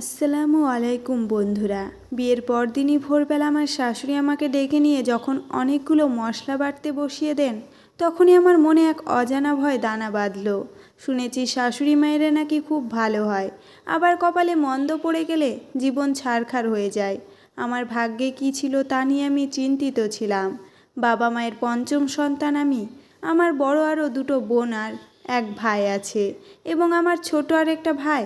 আসসালামু আলাইকুম বন্ধুরা। বিয়ের পর দিনই ভোরবেলা আমার শাশুড়ি আমাকে ডেকে নিয়ে যখন অনেকগুলো মশলা বাটতে বসিয়ে দেন, তখনই আমার মনে এক অজানা ভয় দানা বাঁধলো। শুনেছি শাশুড়ি মায়েরা নাকি খুব ভালো হয়। আবার কপালে মন্দ পড়ে গেলে জীবন ছাড়খার হয়ে যায়। আমার ভাগ্যে কি ছিল তা নিয়ে আমি চিন্তিত ছিলাম। বাবা মায়ের পঞ্চম সন্তান আমি, আমার বড় আরও দুটো বোন আর এক ভাই আছে, এবং আমার ছোট আর একটা ভাই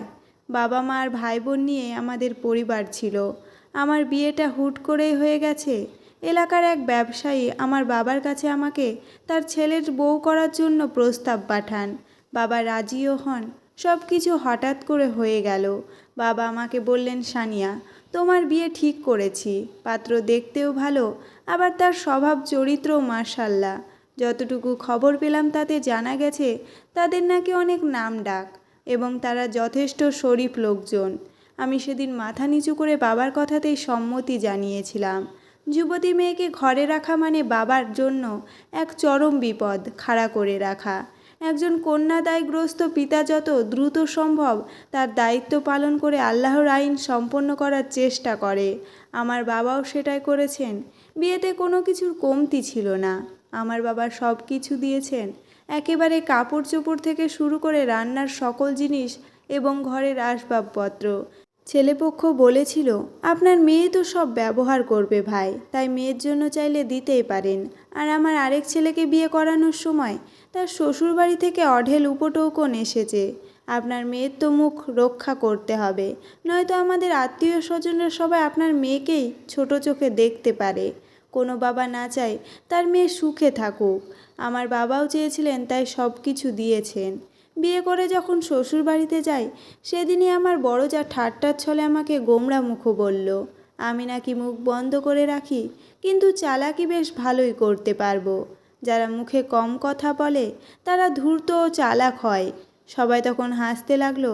বাবা মা আর ভাই বোন নিয়ে আমাদের পরিবার ছিল। আমার বিয়েটা হুট করেই হয়ে গেছে। এলাকার এক ব্যবসায়ী আমার বাবার কাছে আমাকে তার ছেলের বউ করার জন্য প্রস্তাব পাঠান। বাবা রাজিও হন। সব কিছু হঠাৎ করে হয়ে গেল। বাবা আমাকে বললেন, সানিয়া, তোমার বিয়ে ঠিক করেছি। পাত্র দেখতেও ভালো, আবার তার স্বভাব চরিত্রও মার্শাল্লাহ যতটুকু খবর পেলাম তাতে জানা গেছে, তাদের নাকি অনেক নাম ডাক এবং তারা যথেষ্ট শরীফ লোকজন। আমি সেদিন মাথা নিচু করে বাবার কথাতেই সম্মতি জানিয়েছিলাম। যুবতী মেয়েকে ঘরে রাখা মানে বাবার জন্য এক চরম বিপদ খাড়া করে রাখা। একজন কন্যাদায়গ্রস্ত পিতা যত দ্রুত সম্ভব তার দায়িত্ব পালন করে আল্লাহর আইন সম্পন্ন করার চেষ্টা করে। আমার বাবাও সেটাই করেছেন। বিয়েতে কোনো কিছুর কমতি ছিল না। আমার বাবা সব কিছু দিয়েছেন। একেবারে কাপড় চোপড় থেকে শুরু করে রান্নার সকল জিনিস এবং ঘরের আসবাবপত্র। ছেলেপক্ষ বলেছিল, আপনার মেয়ে তো সব ব্যবহার করবে ভাই, তাই মেয়ের জন্য চাইলে দিতেই পারেন। আর আমার আরেক ছেলেকে বিয়ে করানোর সময় তার শ্বশুরবাড়ি থেকে অঢেল উপটৌকন এসেছে। আপনার মেয়ের তো মুখ রক্ষা করতে হবে, নয়তো আমাদের আত্মীয় স্বজনরা সবাই আপনার মেয়েকেই ছোট চোখে দেখতে পারে। কোনো বাবা না চায় তার মেয়ে সুখে থাকুক। আমার বাবাও চেয়েছিলেন তাই সব কিছু দিয়েছেন। বিয়ে করে যখন শ্বশুর বাড়িতে যাই, সেদিনই আমার বড় যা ঠাট্টার ছলে আমাকে গোমড়া মুখো বলল, আমি নাকি মুখ বন্ধ করে রাখি, কিন্তু চালাকি বেশ ভালোই করতে পারব। যারা মুখে কম কথা বলে, তারা ধূর্ত ও চালাক হয়। সবাই তখন হাসতে লাগল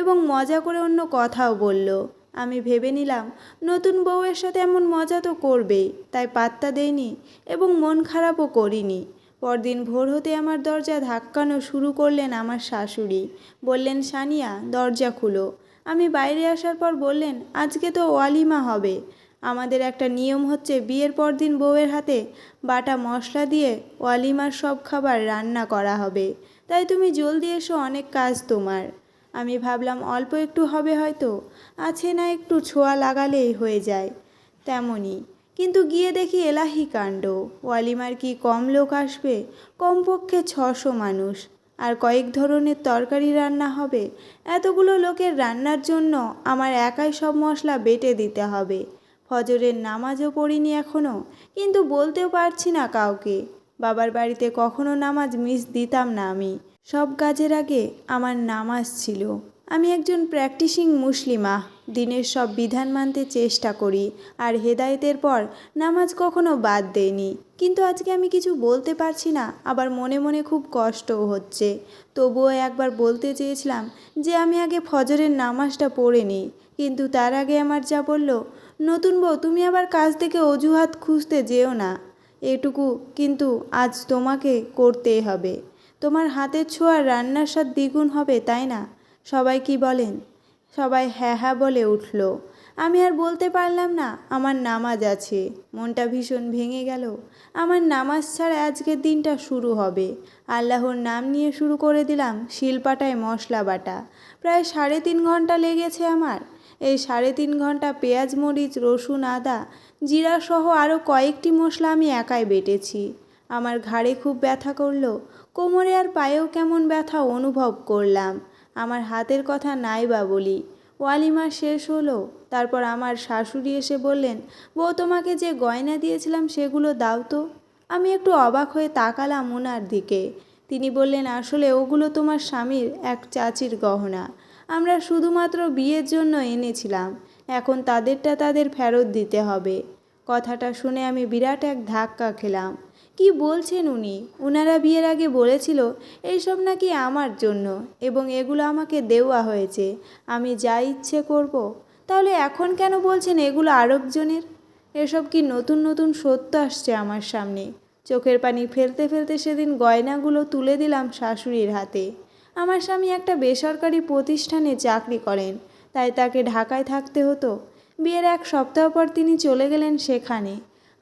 এবং মজা করে অন্য কথাও বলল আমি ভেবে নিলাম, নতুন বউয়ের সাথে এমন মজা তো করবেই, তাই পাত্তা দেইনি এবং মন খারাপও করিনি। পরদিন ভোর হতে আমার দরজা ধাক্কানো শুরু করলেন আমার শাশুড়ি। বললেন, সানিয়া, দরজা খুলো। আমি বাইরে আসার পর বললেন, আজকে তো ওয়ালিমা হবে। আমাদের একটা নিয়ম হচ্ছে বিয়ের পর দিন বউয়ের হাতে বাটা মশলা দিয়ে ওয়ালিমার সব খাবার রান্না করা হবে। তাই তুমি জলদি এসো, অনেক কাজ তোমার। আমি ভাবলাম অল্প একটু হবে হয়তো, আছে না একটু ছোঁয়া লাগালেই হয়ে যায়। তেমনই কিন্তু গিয়ে দেখি এলাহি কাণ্ড। ওয়ালিমার কি কম লোক আসবে? কমপক্ষে ছশো মানুষ। আর কয়েক ধরনের তরকারি রান্না হবে। এতগুলো লোকের রান্নার জন্য আমার একাই সব মশলা বেটে দিতে হবে। ফজরের নামাজও পড়িনি এখনও কিন্তু বলতেও পারছি না কাউকে। বাবার বাড়িতে কখনো নামাজ মিস দিতাম না আমি। সব কাজের আগে আমার নামাজ ছিল। আমি একজন প্র্যাকটিসিং মুসলিমা, দিনের সব বিধান মানতে চেষ্টা করি আর হেদায়েতের পর নামাজ কখনো বাদ দেয়নি কিন্তু আজকে আমি কিছু বলতে পারছি না, আবার মনে মনে খুব কষ্টও হচ্ছে। তবুও একবার বলতে চেয়েছিলাম যে আমি আগে ফজরের নামাজটা পড়ে নিই, কিন্তু তার আগে আমার যা বলল, নতুন বউ, তুমি আবার কাজ থেকে অজুহাত খুঁজতে যেও না। এটুকু কিন্তু আজ তোমাকে করতেই হবে। তোমার হাতের ছোঁয়ার রান্নার স্বাদ দ্বিগুণ হবে, তাই না? সবাই কি বলেন? সবাই হ্যাঁ হ্যাঁ বলে উঠল। আমি আর বলতে পারলাম না, আমার নামাজ আছে। মনটা ভীষণ ভেঙে গেল। আমার নামাজ ছাড়া আজকের দিনটা শুরু হবে। আল্লাহর নাম নিয়ে শুরু করে দিলাম শিলপাটায় মশলা বাটা। প্রায় সাড়ে তিন ঘণ্টা লেগেছে আমার। এই সাড়ে তিন ঘণ্টা পেঁয়াজ, মরিচ, রসুন, আদা, জিরা সহ আরও কয়েকটি মশলা আমি একাই বেটেছি। আমার ঘাড়ে খুব ব্যথা করল। কোমরে আর পায়েও কেমন ব্যথা অনুভব করলাম। আমার হাতের কথা নাই বা বলি। ওয়ালিমা শেষ হলো। তারপর আমার শাশুড়ি এসে বললেন, বউ, তোমাকে যে গয়না দিয়েছিলাম সেগুলো দাও তো। আমি একটু অবাক হয়ে তাকালাম ওনার দিকে। তিনি বললেন, আসলে ওগুলো তোমার স্বামীর, এক চাচির গহনা। আমরা শুধুমাত্র বিয়ের জন্য এনেছিলাম। এখন তাদেরটা তাদের ফেরত দিতে হবে। কথাটা শুনে আমি বিরাট এক ধাক্কা খেলাম। কি বলছেন উনি? ওনারা বিয়ের আগে বলেছিল, এইসব নাকি আমার জন্য এবং এগুলো আমাকে দেওয়া হয়েছে, আমি যা ইচ্ছে করব। তাহলে এখন কেন বলছেন এগুলো আরেকজনের এসব কি নতুন নতুন সত্য আসছে আমার সামনে? চোখের পানি ফেলতে ফেলতে সেদিন গয়নাগুলো তুলে দিলাম শাশুড়ির হাতে। আমার স্বামী একটা বেসরকারি প্রতিষ্ঠানে চাকরি করেন, তাই তাকে ঢাকায় থাকতে হতো। বিয়ের এক সপ্তাহ পর তিনি চলে গেলেন সেখানে।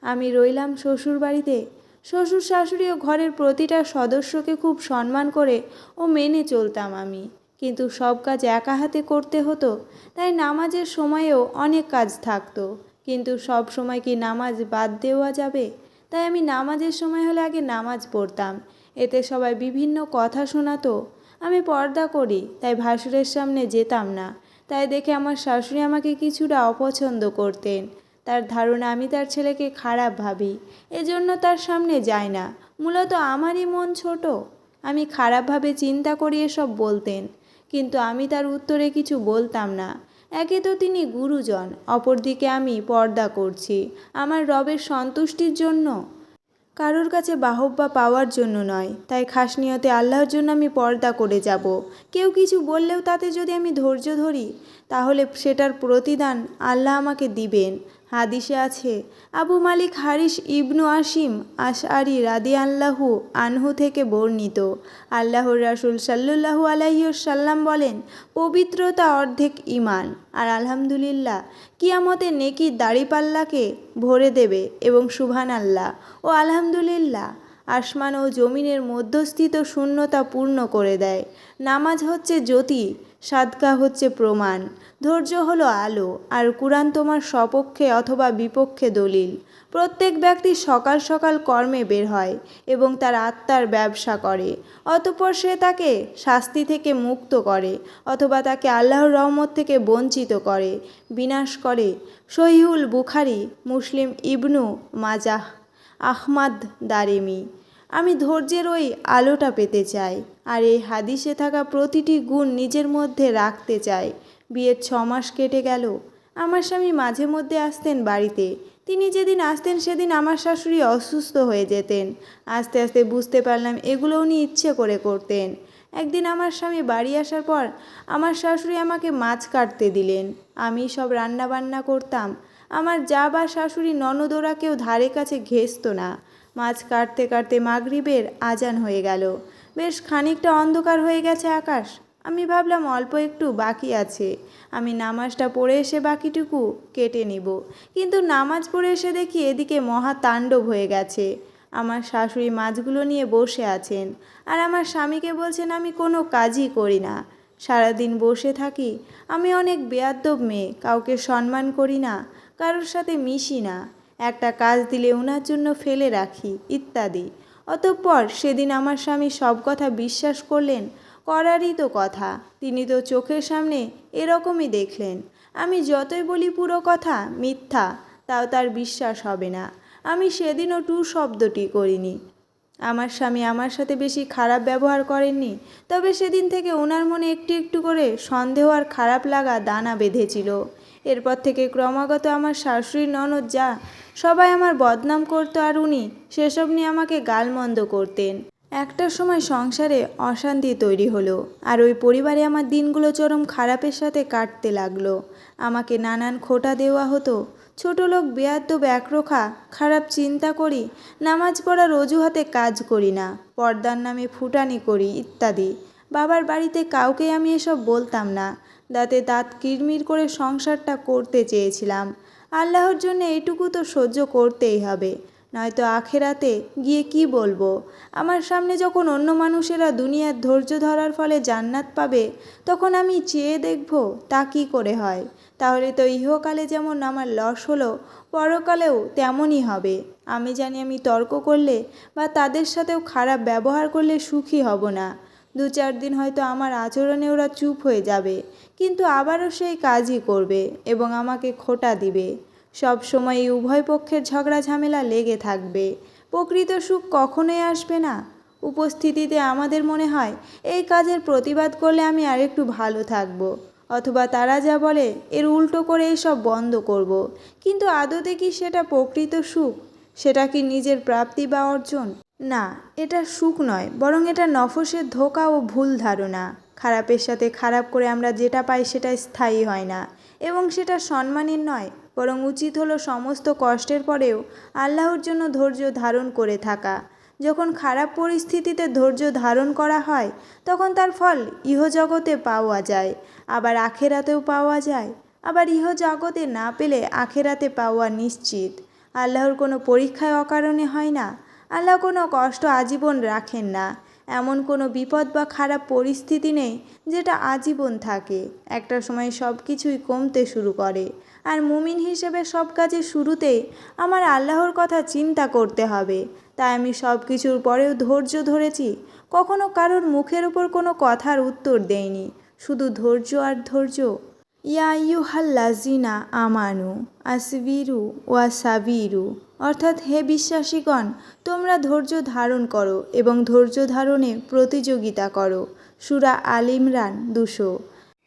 আমি রইলাম শ্বশুর বাড়িতে শ্বশুর শাশুড়ি ও ঘরের প্রতিটা সদস্যকে খুব সম্মান করে ও মেনে চলতাম আমি। কিন্তু সব কাজ একা হাতে করতে হতো, তাই নামাজের সময়েও অনেক কাজ থাকতো। কিন্তু সব সময় কি নামাজ বাদ দেওয়া যাবে? তাই আমি নামাজের সময় হলে আগে নামাজ পড়তাম। এতে সবাই বিভিন্ন কথা শোনাতো। আমি পর্দা করি, তাই ভাসুরের সামনে যেতাম না। তাই দেখে আমার শাশুড়ি আমাকে কিছুটা অপছন্দ করতেন। তার ধারণা আমি তার ছেলেকে খারাপ ভাবি, এজন্য তার সামনে যাই না। মূলত আমারই মন ছোট। আমি খারাপভাবে চিন্তা করি এসব বলতেন, কিন্তু আমি তার উত্তরে কিছু বলতাম না। একে তো তিনি গুরুজন, অপরদিকে আমি পর্দা করছি। আমার রবের সন্তুষ্টির জন্য। কারোর কাছে বাহব্বা পাওয়ার জন্য নয়, তাই খাসনিয়তে আল্লাহর জন্য আমি পর্দা করে যাব। কেউ কিছু বললেও তাতে যদি আমি ধৈর্য ধরি, তাহলে সেটার প্রতিদান আল্লাহ আমাকে দিবেন। হাদিসে আছে, আবু মালিক হারিস ইবনু আসিম আশআরি রাদি আল্লাহু আনহু থেকে বর্ণিত। আল্লাহর রাসুল সাল্লু আলাইসাল্লাম বলেন, পবিত্রতা অর্ধেক ইমান আর আলহামদুলিল্লাহ, কিয়ামতে নেকি দাড়িপাল্লাকে ভরে দেবে এবং সুবহান আল্লাহ ও আলহামদুলিল্লাহ। আসমান ও জমিনের মধ্যস্থিত শূন্যতা পূর্ণ করে দেয়। নামাজ হচ্ছে জ্যোতি, সাদকা হচ্ছে প্রমাণ। ধৈর্য হলো আলো, আর কুরআন তোমার সপক্ষে অথবা বিপক্ষে দলিল। প্রত্যেক ব্যক্তি সকাল সকাল কর্মে বের হয় এবং তার আত্মার ব্যবসা করে। অতপর সে তাকে শাস্তি থেকে মুক্ত করে অথবা তাকে আল্লাহর রহমত থেকে বঞ্চিত করে। বিনাশ করে। সহিহুল বুখারি, মুসলিম ইবনু মাজাহ। আহমাদ দারিমি। আমি ধৈর্যের ওই আলোটা পেতে চাই আর এই হাদিসে থাকা প্রতিটি গুণ নিজের মধ্যে রাখতে চাই। বিয়ের ছ মাস কেটে গেল। আমার স্বামী মাঝে মধ্যে আসতেন বাড়িতে। তিনি যেদিন আসতেন সেদিন আমার শাশুড়ি অসুস্থ হয়ে যেতেন। আস্তে আস্তে বুঝতে পারলাম এগুলো উনি ইচ্ছে করে করতেন। একদিন আমার স্বামী বাড়ি আসার পর আমার শাশুড়ি আমাকে মাছ কাটতে দিলেন। আমি সব রান্না বান্না করতাম। আমার যা বা শাশুড়ি ননদোরা কেউ ধারে কাছে ঘেসতো না। মাছ কাটতে কাটতে মাগরিবের আজান হয়ে গেল। বেশ খানিকটা অন্ধকার হয়ে গেছে আকাশ। আমি ভাবলাম অল্প একটু বাকি আছে। আমি নামাজটা পড়ে এসে বাকিটুকু কেটে নিব। কিন্তু নামাজ পড়ে এসে দেখি এদিকে মহা তাণ্ডব হয়ে গেছে। আমার শাশুড়ি মাছগুলো নিয়ে বসে আছেন। আর আমার স্বামীকে বলছেন, আমি কোনো কাজই করি না। সারাদিন বসে থাকি। আমি অনেক বেয়াদ্দব মেয়ে। কাউকে সম্মান করি না। কারোর সাথে মিশি না। একটা কাজ দিলে ওনার জন্য ফেলে রাখি, ইত্যাদি। অতঃপর সেদিন আমার স্বামী সব কথা বিশ্বাস করলেন, করারই তো কথা। তিনি তো চোখের সামনে এরকমই দেখলেন। আমি যতই বলি পুরো কথা মিথ্যা, তাও তার বিশ্বাস হবে না। আমি সেদিনও টু শব্দটি করিনি। আমার স্বামী আমার সাথে বেশি খারাপ ব্যবহার করেননি, তবে সেদিন থেকে ওনার মনে একটু একটু করে সন্দেহ আর খারাপ লাগা দানা বেঁধেছিল। এরপর থেকে ক্রমাগত আমার শাশুড়ির ননদ যা, সবাই আমার বদনাম করতো আর উনি সেসব নিয়ে আমাকে গালমন্দ করতেন। একটা সময় সংসারে অশান্তি তৈরি হলো আর ওই পরিবারে আমার দিনগুলো চরম খারাপের সাথে কাটতে লাগল। আমাকে নানান খোটা দেওয়া হতো, ছোট লোক বেয়াদ্দব একরোখা খারাপ চিন্তা করি, নামাজ পড়ার অজুহাতে কাজ করি না, পর্দার নামে ফুটানি করি ইত্যাদি। বাবার বাড়িতে কাউকে আমি এসব বলতাম না। দাঁতে দাঁত কিরমির করে সংসারটা করতে চেয়েছিলাম। আল্লাহর জন্য এটুকু তো সহ্য করতেই হবে। নয়তো আখেরাতে গিয়ে কি বলব? আমার সামনে যখন অন্য মানুষেরা দুনিয়ার ধৈর্য ধরার ফলে জান্নাত পাবে, তখন আমি চেয়ে দেখব তা কি করে হয়। তাহলে তো ইহকালে যেমন আমার লস হলো, পরকালেও তেমনই হবে। আমি জানি আমি তর্ক করলে বা তাদের সাথেও খারাপ ব্যবহার করলে সুখী হব না। দু চার দিন হয়তো আমার আচরণে ওরা চুপ হয়ে যাবে, কিন্তু আবারও সেই কাজই করবে এবং আমাকে খোটা দিবে। সব সময় এই উভয় পক্ষের ঝগড়া ঝামেলা লেগে থাকবে। প্রকৃত সুখ কখনোই আসবে না। উপস্থিতিতে আমাদের মনে হয়, এই কাজের প্রতিবাদ করলে আমি আরেকটু ভালো থাকব, অথবা তারা যা বলে, এর উল্টো করে এসব বন্ধ করব। কিন্তু আদতে কি সেটা প্রকৃত সুখ? সেটা কি নিজের প্রাপ্তি বা অর্জন? না, এটা সুখ নয়, বরং এটা নফসের ধোকা ও ভুল ধারণা। খারাপের সাথে খারাপ করে আমরা যেটা পাই সেটা স্থায়ী হয় না, এবং সেটা সম্মানের নয়, বরং উচিত হলো সমস্ত কষ্টের পরেও আল্লাহর জন্য ধৈর্য ধারণ করে থাকা। যখন খারাপ পরিস্থিতিতে ধৈর্য ধারণ করা হয়, তখন তার ফল ইহজগতে পাওয়া যায়, আবার আখেরাতেও পাওয়া যায়। আবার ইহজগতে না পেলে আখেরাতে পাওয়া নিশ্চিত। আল্লাহর কোনো পরীক্ষায় অকারণে হয় না আল্লাহ কোনো কষ্ট আজীবন রাখেন না। এমন কোনো বিপদ বা খারাপ পরিস্থিতি নেই যেটা আজীবন থাকে। একটা সময় সব কিছুই কমতে শুরু করে। আর মুমিন হিসেবে সব কাজের শুরুতেই আমার আল্লাহর কথা চিন্তা করতে হবে। তাই আমি সব কিছুর পরেও ধৈর্য ধরেছি। কখনো কারোর মুখের উপর কোনো কথার উত্তর দেয়নি শুধু ধৈর্য আর ধৈর্য। ইয়া ইউহাল্লাজিনা আমানু, আসবিরু ওয়া সাবিরু অর্থাৎ হে বিশ্বাসীগণ, তোমরা ধৈর্য ধারণ করো এবং ধৈর্য ধারণে প্রতিযোগিতা করো। সুরা আল ইমরান দুশো।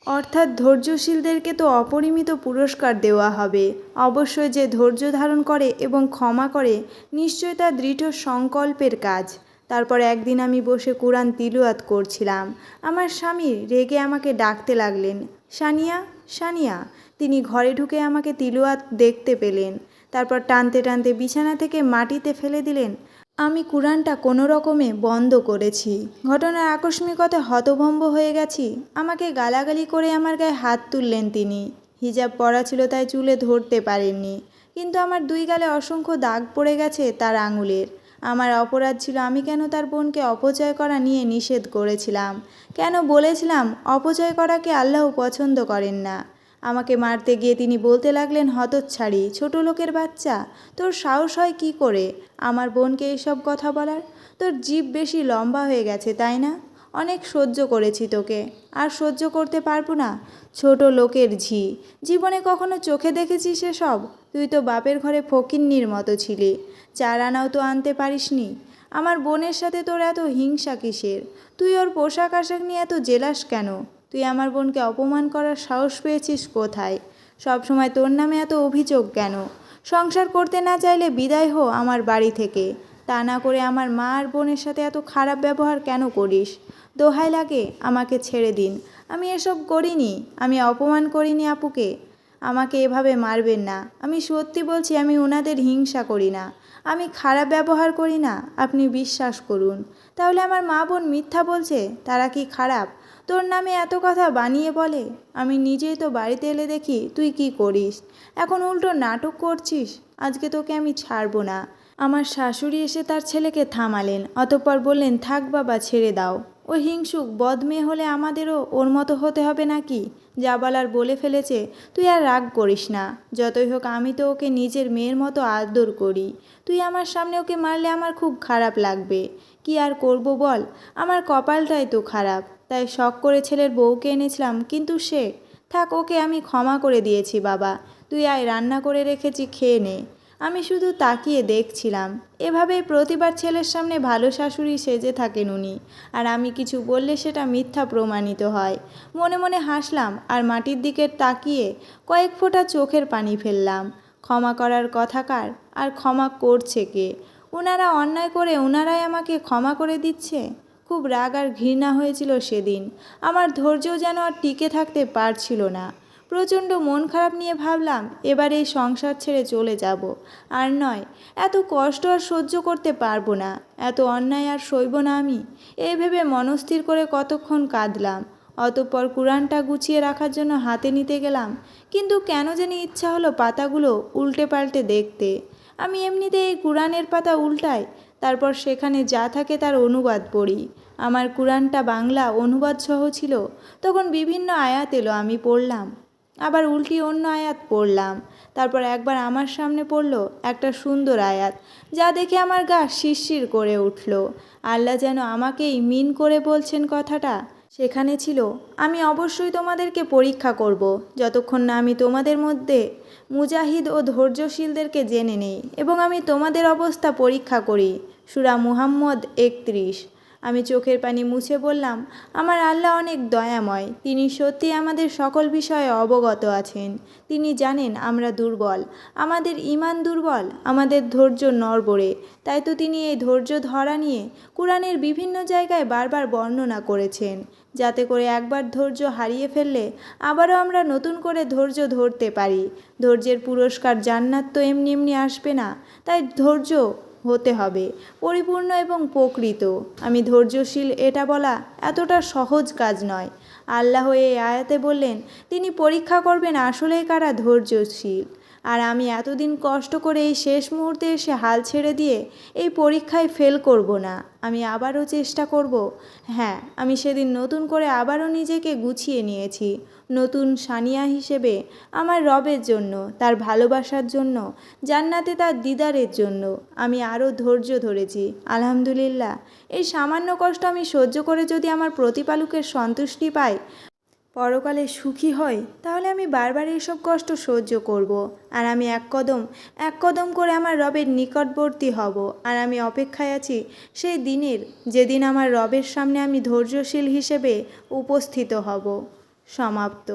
অর্থাৎ ধৈর্যশীলদেরকে তো অপরিমিত পুরস্কার দেওয়া হবে। অবশ্যই যে ধৈর্য ধারণ করে এবং ক্ষমা করে, নিশ্চয় তা দৃঢ় সংকল্পের কাজ। তারপর একদিন আমি বসে কোরআন তিলুয়াত করছিলাম। আমার স্বামী রেগে আমাকে ডাকতে লাগলেন, সানিয়া সানিয়া। তিনি ঘরে ঢুকে আমাকে তিলুয়াত দেখতে পেলেন। তারপর টানতে টানতে বিছানা থেকে মাটিতে ফেলে দিলেন। আমি কোরআনটা কোনো রকমে বন্ধ করেছি। ঘটনার আকস্মিকতা হতভম্ব হয়ে গেছি। আমাকে গালাগালি করে আমার গায়ে হাত তুললেন তিনি। হিজাব পরা ছিল তাই চুলে ধরতে পারেননি। কিন্তু আমার দুই গালে অসংখ্য দাগ পড়ে গেছে তার আঙুলের। আমার অপরাধ ছিল আমি কেন তার বোনকে অপচয় করা নিয়ে নিষেধ করেছিলাম। কেন বলেছিলাম, অপচয় করাকে আল্লাহ পছন্দ করেন না। আমাকে মারতে গিয়ে তিনি বলতে লাগলেন, হতচ্ছাড়ি, ছোট লোকের বাচ্চা, তোর সাহস হয় কি করে? আমার বোনকে এইসব কথা বলার? তোর জিভ বেশি লম্বা হয়ে গেছে, তাই না? অনেক সহ্য করেছি তোকে। আর সহ্য করতে পারব না? ছোট লোকের ঝি। জীবনে কখনো চোখে দেখেছিস সব তুই তো বাপের ঘরে ফকিন্নির মতো ছিলি। চার আনাও তো আনতে পারিসনি। আমার বোনের সাথে তোর এত হিংসা কিসের? তুই ওর পোশাক আশাক নিয়ে এত জেলাস কেন? তুই আমার বোনকে অপমান করার সাহস পেয়েছিস কোথায়? সব সময় তোর নামে এত অভিযোগ কেন? সংসার করতে না চাইলে বিদায় হো আমার বাড়ি থেকে। তা না করে আমার মা আর বোনের সাথে এত খারাপ ব্যবহার কেন করিস? দোহাই লাগে, আমাকে ছেড়ে দিন। আমি এসব করিনি, আমি অপমান করিনি আপুকে। আমাকে এভাবে মারবেন না। আমি সত্যি বলছি, আমি ওনাদের হিংসা করি না। আমি খারাপ ব্যবহার করি না, আপনি বিশ্বাস করুন। তাহলে আমার মা বোন মিথ্যা বলছে, তারা কি খারাপ? তোর নামে এত কথা বানিয়ে বলে? আমি নিজেই তো বাড়িতে এলে দেখি তুই কি করিস? এখন উল্টো নাটক করছিস, আজকে তোকে আমি ছাড়বো না। আমার শাশুড়ি এসে তার ছেলেকে থামালেন, অতঃপর বললেন, থাক বাবা, ছেড়ে দাও। ও হিংসুক বদমে হলে আমাদেরও ওর মতো হতে হবে নাকি? যা বলার বলে ফেলেছে, তুই আর রাগ করিস না। যতই হোক আমি তো ওকে নিজের মেয়ের মতো আদর করি। তুই আমার সামনে ওকে মারলে আমার খুব খারাপ লাগবে। কি আর করব বল? আমার কপালটাই তো খারাপ। তাই শখ করে ছেলের বউকে এনেছিলাম, কিন্তু সে, থাক, ওকে আমি ক্ষমা করে দিয়েছি, বাবা। তুই আয়, রান্না করে রেখেছি, খেয়ে নে। আমি শুধু তাকিয়ে দেখছিলাম। এভাবেই প্রতিবার ছেলের সামনে ভালো শাশুড়ি সেজে থাকেন উনি, আর আমি কিছু বললে সেটা মিথ্যা প্রমাণিত হয়। মনে মনে হাসলাম, আর মাটির দিকে তাকিয়ে কয়েক ফোঁটা চোখের পানি ফেললাম। ক্ষমা করার কথাকার আর ক্ষমা করছে কে? ওনারা অন্যায় করে ওনারাই আমাকে ক্ষমা করে দিচ্ছে? খুব রাগ আর ঘৃণা হয়েছিল সেদিন। আমার ধৈর্য যেন আর টিকে থাকতে পারছিল না। প্রচণ্ড মন খারাপ নিয়ে ভাবলাম, এবার এই সংসার ছেড়ে চলে যাব। আর নয়, এত কষ্ট আর সহ্য করতে পারব না। এত অন্যায় আর সইব না আমি। এই ভেবে মনস্থির করে কতক্ষণ কাঁদলাম। অতঃপর কোরআনটা গুছিয়ে রাখার জন্য হাতে নিতে গেলাম, কিন্তু কেন জানি ইচ্ছা হলো পাতাগুলো উল্টে পাল্টে দেখতে। আমি এমনিতে এই কোরআনের পাতা উল্টাই তারপর সেখানে যা থাকে তার অনুবাদ পড়ি। আমার কোরআনটা বাংলা অনুবাদ সহ ছিল। তখন বিভিন্ন আয়াত এলো, আমি পড়লাম। আবার উল্টি অন্য আয়াত পড়লাম। তারপর একবার আমার সামনে পড়ল একটা সুন্দর আয়াত, যা দেখে আমার গা শিরশির করে উঠল। আল্লাহ যেন আমাকেই মিন করে বলছেন কথাটা। সেখানে ছিল, আমি অবশ্যই তোমাদেরকে পরীক্ষা করব। যতক্ষণ না আমি তোমাদের মধ্যে মুজাহিদ ও ধৈর্যশীলদেরকে জেনে নেই এবং আমি তোমাদের অবস্থা পরীক্ষা করি। সুরা মুহাম্মদ একত্রিশ। আমি চোখের পানি মুছে বললাম, আমার আল্লাহ অনেক দয়াময়। তিনি সত্যি আমাদের সকল বিষয়ে অবগত আছেন। তিনি জানেন আমরা দুর্বল। আমাদের ইমান দুর্বল, আমাদের ধৈর্য নড়বড়ে। তাই তো তিনি এই ধৈর্য ধরা নিয়ে কোরআনের বিভিন্ন জায়গায় বারবার বর্ণনা করেছেন। যাতে করে একবার ধৈর্য হারিয়ে ফেললে আবারও আমরা নতুন করে ধৈর্য ধরতে পারি। ধৈর্যের পুরস্কার জান্নাত তো এমনি এমনি আসবে না। তাই ধৈর্য হতে হবে, পরিপূর্ণ এবং প্রকৃত। আমি ধৈর্যশীল, এটা বলা এতটা সহজ কাজ নয়। আল্লাহ এই আয়াতে বললেন, তিনি পরীক্ষা করবেন আসলে কারা ধৈর্যশীল। আর আমি এতদিন কষ্ট করে এই শেষ মুহূর্তে এসে হাল ছেড়ে দিয়ে এই পরীক্ষায় ফেল করব না। আমি আবারও চেষ্টা করব। হ্যাঁ আমি সেদিন নতুন করে আবারও নিজেকে গুছিয়ে নিয়েছি। নতুন সানিয়া হিসেবে আমার রবের জন্য, তার ভালোবাসার জন্য, জান্নাতে তার দিদারের জন্য আমি আরও ধৈর্য ধরেছি। আলহামদুলিল্লাহ, এই সামান্য কষ্ট আমি সহ্য করে যদি আমার প্রতিপালকের সন্তুষ্টি পাই পরকালে সুখী হয় তাহলে আমি বারবার এইসব কষ্ট সহ্য করব। আর আমি এক কদম এক কদম করে আমার রবের নিকটবর্তী হব। আর আমি অপেক্ষায় আছি সেই দিনের যেদিন আমার রবের সামনে আমি ধৈর্যশীল হিসেবে উপস্থিত হব। সমাপ্ত।